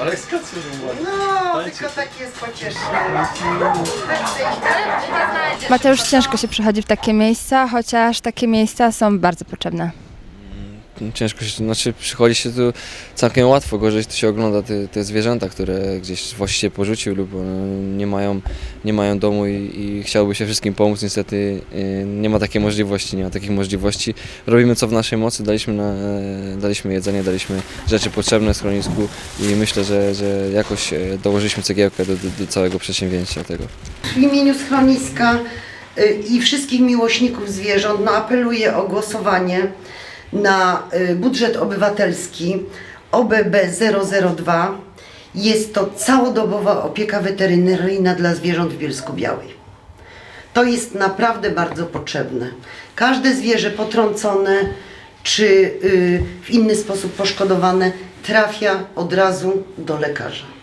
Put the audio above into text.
Ale skację ładnie. No, tylko tak jest pocieszne. Mateusz, ciężko się przychodzi w takie miejsca, chociaż takie miejsca są bardzo potrzebne. Ciężko się, znaczy przychodzi się tu całkiem łatwo, gorzej to się ogląda te, te zwierzęta, które gdzieś właściciel porzucił lub one nie mają, nie mają domu i, i chciałby się wszystkim pomóc, niestety y, nie ma takiej możliwości, nie ma takich możliwości. Robimy co w naszej mocy, daliśmy, na, e, daliśmy jedzenie, daliśmy rzeczy potrzebne schronisku i myślę, że, że jakoś e, dołożyliśmy cegiełkę do, do, do całego przedsięwzięcia tego. W imieniu schroniska i wszystkich miłośników zwierząt no, apeluję o głosowanie na y, budżet obywatelski OBB 002. Jest to całodobowa opieka weterynaryjna dla zwierząt w Bielsku Białej. To jest naprawdę bardzo potrzebne. Każde zwierzę potrącone czy y, w inny sposób poszkodowane trafia od razu do lekarza.